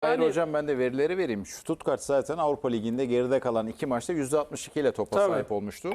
Hayır Yani- hocam ben de verileri vereyim. Stuttgart zaten Avrupa Ligi'nde geride kalan iki maçta %62 ile topa Tabii. sahip olmuştu.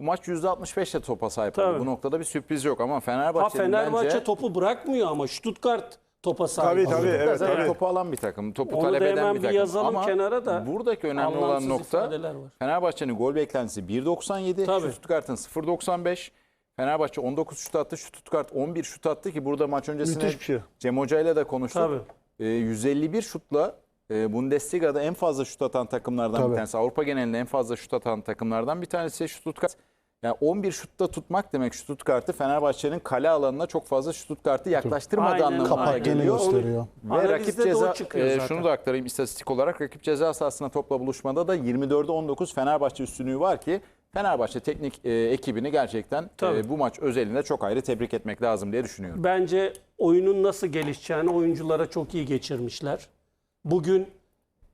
Bu maç %65 ile topa sahip Tabii. oldu. Bu noktada bir sürpriz yok ama Ha Fenerbahçe'nin Fenerbahçe bence topu bırakmıyor ama Stuttgart topa sahip. Tabii, tabii, evet, zaten tabii. topu alan bir takım. Topu Onu talep eden bir bir takım. yazalım ama kenara da. buradaki önemli olan nokta. Fenerbahçe'nin gol beklentisi 1.97. Tabii. Stuttgart'ın 0.95. Fenerbahçe 19 şut attı. Stuttgart 11 şut attı ki burada maç öncesinde bir şey. Cem Hoca ile de konuştuk. Tabii. Ee, 151 şutla e, Bundesliga'da en fazla şut atan takımlardan Tabii. bir tanesi. Avrupa genelinde en fazla şut atan takımlardan bir tanesi Stuttgart. Yani 11 şutta tutmak demek Stuttgart'ı Fenerbahçe'nin kale alanına çok fazla Stuttgart'ı yaklaştırmadığı Aynen, anlamına aynen. geliyor. gösteriyor. Ve Analizde rakip de o ceza çıkıyor e, zaten. şunu da aktarayım istatistik olarak rakip ceza sahasına topla buluşmada da 24'e 19 Fenerbahçe üstünlüğü var ki Fenerbahçe teknik e, ekibini gerçekten e, bu maç özelinde çok ayrı tebrik etmek lazım diye düşünüyorum. Bence oyunun nasıl gelişeceğini oyunculara çok iyi geçirmişler. Bugün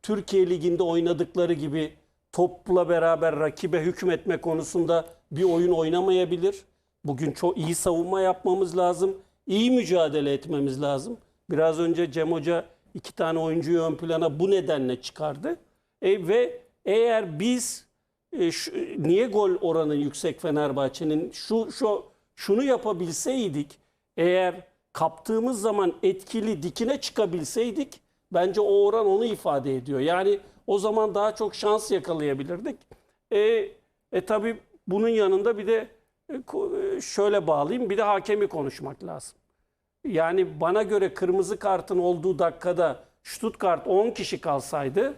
Türkiye Ligi'nde oynadıkları gibi topla beraber rakibe hükmetme konusunda bir oyun oynamayabilir. Bugün çok iyi savunma yapmamız lazım. İyi mücadele etmemiz lazım. Biraz önce Cem Hoca iki tane oyuncuyu ön plana bu nedenle çıkardı. E, ve eğer biz e, şu- niye gol oranı yüksek Fenerbahçe'nin şu şu şunu yapabilseydik eğer kaptığımız zaman etkili dikine çıkabilseydik bence o oran onu ifade ediyor. Yani o zaman daha çok şans yakalayabilirdik. E, e tabi bunun yanında bir de e, e, şöyle bağlayayım bir de hakemi konuşmak lazım. Yani bana göre kırmızı kartın olduğu dakikada Stuttgart 10 kişi kalsaydı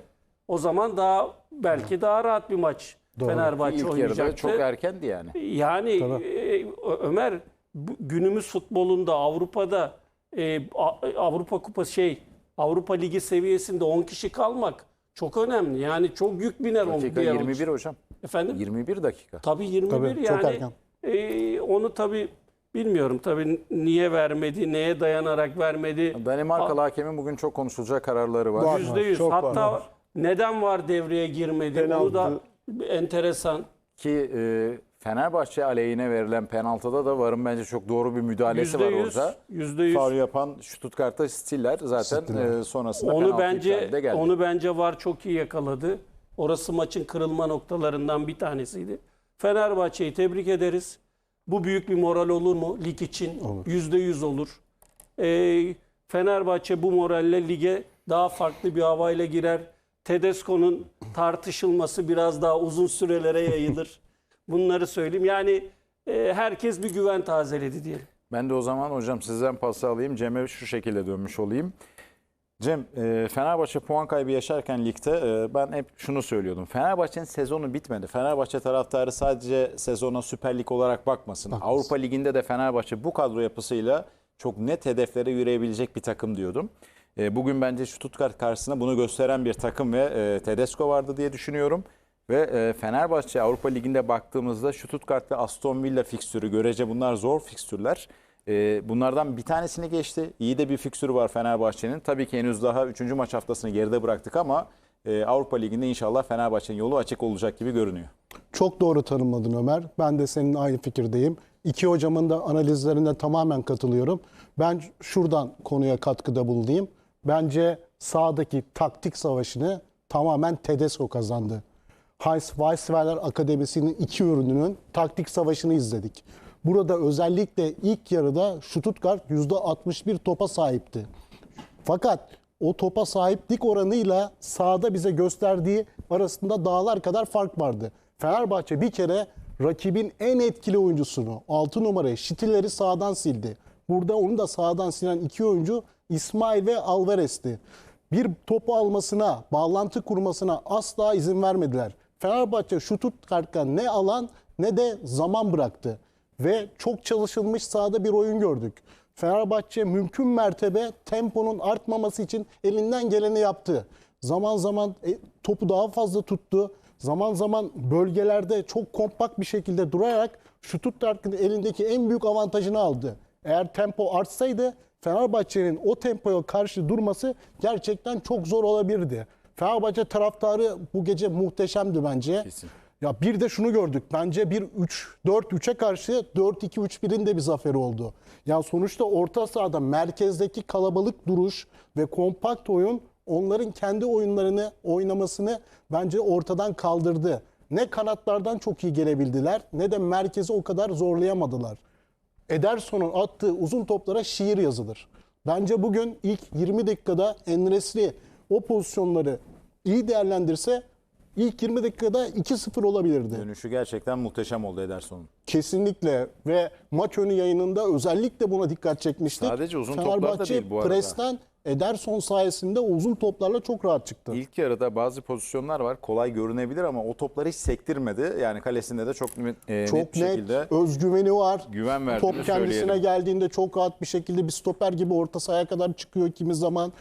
o zaman daha belki daha rahat bir maç Fenerbahçe İlk oynayacaktı. çok erkendi yani. Yani e, Ömer bu- günümüz futbolunda Avrupa'da e, A- Avrupa Kupası şey Avrupa Ligi seviyesinde 10 kişi kalmak çok önemli. Yani çok yük biner o Dakika diğer 21 on- hocam. Efendim? 21 dakika. Tabii 21 Tabii, yani. çok erken. e, onu tabii bilmiyorum tabii niye vermedi, neye dayanarak vermedi. Danimarkalı hakemin bugün çok konuşulacak kararları var. Var. Yüzde yüz. çok var. Hatta neden var devreye girmedi? Onu da enteresan. Ki e, Fenerbahçe aleyhine verilen penaltıda da varın bence çok doğru bir müdahalesi Yüzde var yüz. orada. Yüzde yüz. Faul yapan Stuttgart'ta Stiller zaten Stiller. e, sonrasında Onu penaltı bence geldi. onu bence var çok iyi yakaladı. Orası maçın kırılma noktalarından bir tanesiydi. Fenerbahçe'yi tebrik ederiz. Bu büyük bir moral olur mu lig için? Yüzde yüz olur. Ee, Fenerbahçe bu moralle lige daha farklı bir havayla girer. Tedesco'nun tartışılması biraz daha uzun sürelere yayılır. Bunları söyleyeyim. Yani e, herkes bir güven tazeledi diyelim. Ben de o zaman hocam sizden pası alayım. Cem'e şu şekilde dönmüş olayım. Cem, e, Fenerbahçe puan kaybı yaşarken ligde e, ben hep şunu söylüyordum. Fenerbahçe'nin sezonu bitmedi. Fenerbahçe taraftarı sadece sezona Süper Lig olarak bakmasın. Avrupa Ligi'nde de Fenerbahçe bu kadro yapısıyla çok net hedeflere yürüyebilecek bir takım diyordum. E, bugün bence Stuttgart karşısında bunu gösteren bir takım ve e, Tedesco vardı diye düşünüyorum. Ve e, Fenerbahçe Avrupa Ligi'nde baktığımızda Stuttgart ve Aston Villa fikstürü görece bunlar zor fikstürler. E, bunlardan bir tanesini geçti. İyi de bir fikstürü var Fenerbahçe'nin. Tabii ki henüz daha 3. maç haftasını geride bıraktık ama e, Avrupa Ligi'nde inşallah Fenerbahçe'nin yolu açık olacak gibi görünüyor. Çok doğru tanımladın Ömer. Ben de senin aynı fikirdeyim. İki hocamın da analizlerine tamamen katılıyorum. Ben şuradan konuya katkıda bulunayım. Bence sahadaki taktik savaşını tamamen Tedesco kazandı. Heinz Weisweiler Akademisi'nin iki ürününün taktik savaşını izledik. Burada özellikle ilk yarıda Stuttgart %61 topa sahipti. Fakat o topa sahiplik oranıyla sahada bize gösterdiği arasında dağlar kadar fark vardı. Fenerbahçe bir kere rakibin en etkili oyuncusunu 6 numarayı Şitilleri sağdan sildi. Burada onu da sağdan silen iki oyuncu İsmail ve Alvarez'ti. Bir topu almasına, bağlantı kurmasına asla izin vermediler. Fenerbahçe Stuttgart'a ne alan ne de zaman bıraktı. Ve çok çalışılmış sahada bir oyun gördük. Fenerbahçe mümkün mertebe temponun artmaması için elinden geleni yaptı. Zaman zaman e, topu daha fazla tuttu. Zaman zaman bölgelerde çok kompakt bir şekilde durarak Stuttgart'ın elindeki en büyük avantajını aldı. Eğer tempo artsaydı Fenerbahçe'nin o tempoya karşı durması gerçekten çok zor olabilirdi. Fenerbahçe taraftarı bu gece muhteşemdi bence. Kesin. Ya bir de şunu gördük. Bence bir 3 4 3'e karşı 4-2-3-1'in de bir zaferi oldu. Ya sonuçta orta sahada merkezdeki kalabalık duruş ve kompakt oyun onların kendi oyunlarını oynamasını bence ortadan kaldırdı. Ne kanatlardan çok iyi gelebildiler ne de merkezi o kadar zorlayamadılar. Ederson'un attığı uzun toplara şiir yazılır. Bence bugün ilk 20 dakikada Enresli o pozisyonları iyi değerlendirse ilk 20 dakikada 2-0 olabilirdi. Dönüşü gerçekten muhteşem oldu Ederson'un. Kesinlikle ve maç önü yayınında özellikle buna dikkat çekmiştik. Sadece uzun toplar da Fenerbahçe değil bu arada. presten Ederson sayesinde uzun toplarla çok rahat çıktı. İlk yarıda bazı pozisyonlar var. Kolay görünebilir ama o topları hiç sektirmedi. Yani kalesinde de çok net, e, çok net bir net, şekilde özgüveni var. güven verdiğini Top kendisine söyleyelim. geldiğinde çok rahat bir şekilde bir stoper gibi orta sahaya kadar çıkıyor kimi zaman.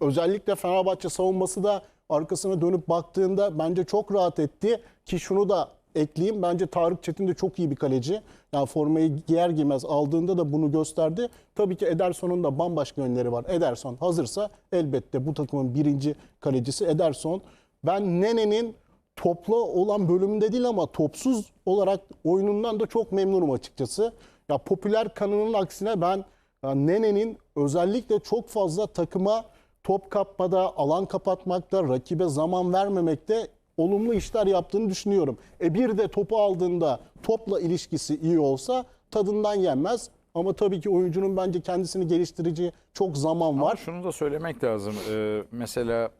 Özellikle Fenerbahçe savunması da arkasına dönüp baktığında bence çok rahat etti. Ki şunu da ekleyeyim. Bence Tarık Çetin de çok iyi bir kaleci. Yani formayı giyer giymez aldığında da bunu gösterdi. Tabii ki Ederson'un da bambaşka yönleri var. Ederson hazırsa elbette bu takımın birinci kalecisi Ederson. Ben Nene'nin toplu olan bölümünde değil ama topsuz olarak oyunundan da çok memnunum açıkçası. Ya popüler kanının aksine ben ya Nene'nin özellikle çok fazla takıma top kapmada, alan kapatmakta, rakibe zaman vermemekte olumlu işler yaptığını düşünüyorum. E bir de topu aldığında topla ilişkisi iyi olsa tadından yenmez. Ama tabii ki oyuncunun bence kendisini geliştirici çok zaman Ama var. şunu da söylemek lazım. Ee, mesela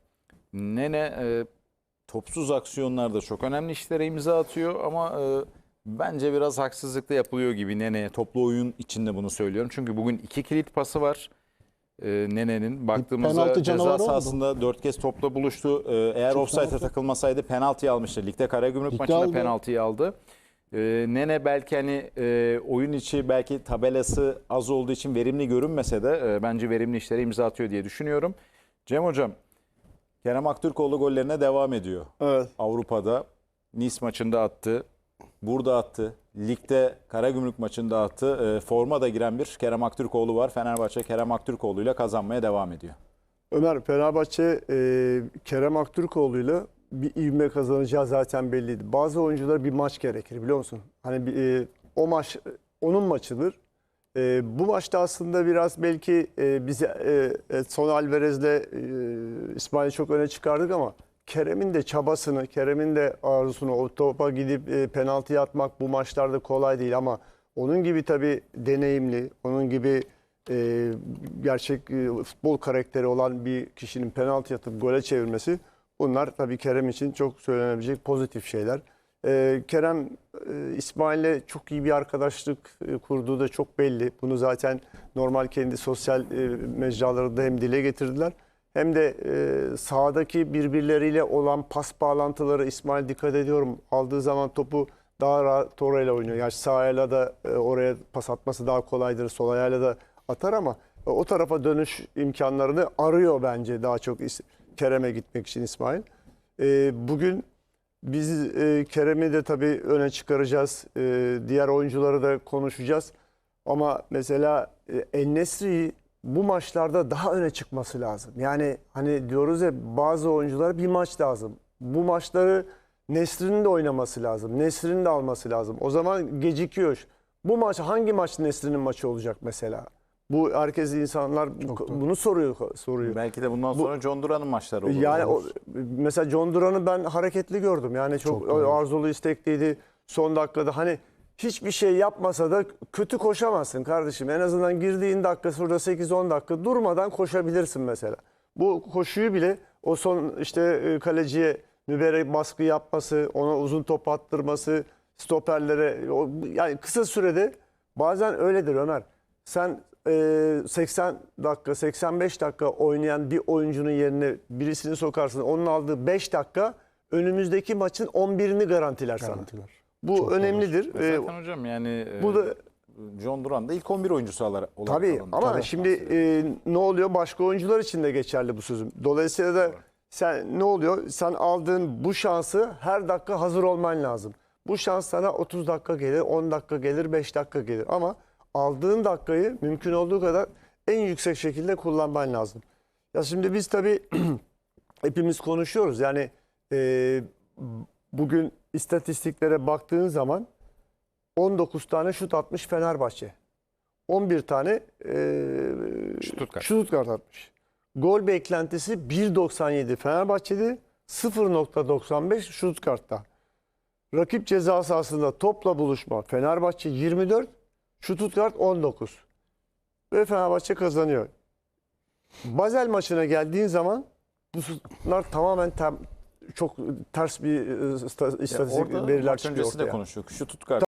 Nene e, topsuz aksiyonlarda çok önemli işlere imza atıyor ama e, bence biraz haksızlık da yapılıyor gibi Nene'ye. Toplu oyun içinde bunu söylüyorum. Çünkü bugün iki kilit pası var. E, Nene'nin baktığımızda penaltı ceza canavarı sahasında dört kez topla buluştu. E, eğer offside'e penaltı. takılmasaydı penaltıyı almıştı. Ligde Karagümrük Ligde maçında aldı. penaltıyı aldı. E, Nene belki hani e, oyun içi belki tabelası az olduğu için verimli görünmese de e, bence verimli işlere imza atıyor diye düşünüyorum. Cem Hocam, Kerem Aktürkoğlu gollerine devam ediyor. Evet. Avrupa'da Nice maçında attı. Burada attı. Ligde Karagümrük maçında attı. E, forma da giren bir Kerem Aktürkoğlu var. Fenerbahçe Kerem Aktürkoğlu ile kazanmaya devam ediyor. Ömer Fenerbahçe e, Kerem Aktürkoğlu'yla bir ivme kazanacağı zaten belliydi. Bazı oyunculara bir maç gerekir biliyor musun? Hani bir, e, o maç e, onun maçıdır. E, bu maçta aslında biraz belki e, bize e, Son Alvarez'le e, İsmail'i çok öne çıkardık ama Kerem'in de çabasını, Kerem'in de arzusunu o topa gidip e, penaltı atmak bu maçlarda kolay değil ama onun gibi tabii deneyimli, onun gibi e, gerçek e, futbol karakteri olan bir kişinin penaltı atıp gole çevirmesi bunlar tabii Kerem için çok söylenebilecek pozitif şeyler. E, Kerem e, İsmail'le çok iyi bir arkadaşlık e, kurduğu da çok belli. Bunu zaten normal kendi sosyal e, mecralarında hem dile getirdiler hem de e, sahadaki birbirleriyle olan pas bağlantıları İsmail dikkat ediyorum aldığı zaman topu daha rahat orayla oynuyor. Yani sağ ayağıyla da e, oraya pas atması daha kolaydır. Sol ayağıyla da atar ama e, o tarafa dönüş imkanlarını arıyor bence daha çok Kerem'e gitmek için İsmail. E, bugün biz e, Kerem'i de tabii öne çıkaracağız. E, diğer oyuncuları da konuşacağız. Ama mesela e, En-Nesyri'yi bu maçlarda daha öne çıkması lazım. Yani hani diyoruz ya bazı oyunculara bir maç lazım. Bu maçları Nesrin'in de oynaması lazım. Nesrin'in de alması lazım. O zaman gecikiyor. Bu maç hangi maç Nesrin'in maçı olacak mesela? Bu herkes insanlar bu- bunu soruyor soruyor. Belki de bundan sonra John Duran'ın maçları olur. Yani o, mesela John Duran'ı ben hareketli gördüm. Yani çok, Çok doğru. arzulu, istekliydi. Son dakikada hani hiçbir şey yapmasa da kötü koşamazsın kardeşim. En azından girdiğin dakika şurada 8-10 dakika durmadan koşabilirsin mesela. Bu koşuyu bile o son işte e, kaleciye mübarek baskı yapması, ona uzun top attırması, stoperlere yani kısa sürede bazen öyledir Ömer. Sen e, 80 dakika, 85 dakika oynayan bir oyuncunun yerine birisini sokarsın. Onun aldığı 5 dakika önümüzdeki maçın 11'ini garantiler sana. Bu Çok önemlidir. E E, Zaten hocam yani e, bu da John Duran da ilk 11 oyuncusu olarak olarak Tabii alındı. ama Tabii. şimdi e, ne oluyor? Başka oyuncular için de geçerli bu sözüm. Dolayısıyla da sen ne oluyor? Sen aldığın bu şansı her dakika hazır olman lazım. Bu şans sana 30 dakika gelir, 10 dakika gelir, 5 dakika gelir. Ama aldığın dakikayı mümkün olduğu kadar en yüksek şekilde kullanman lazım. Ya şimdi biz tabii hepimiz konuşuyoruz. Yani e, bugün istatistiklere baktığın zaman 19 tane şut atmış Fenerbahçe. 11 tane e, Stuttgart. Stuttgart atmış. Gol beklentisi 1.97 Fenerbahçe'de 0.95 Stuttgart'ta. Rakip ceza sahasında topla buluşma Fenerbahçe 24, Stuttgart 19. Ve Fenerbahçe kazanıyor. Basel maçına geldiğin zaman bunlar tamamen tem- çok ters bir e, istatistik veriler çıkıyor öncesi de ortaya. konuştuk. Şu Stuttgart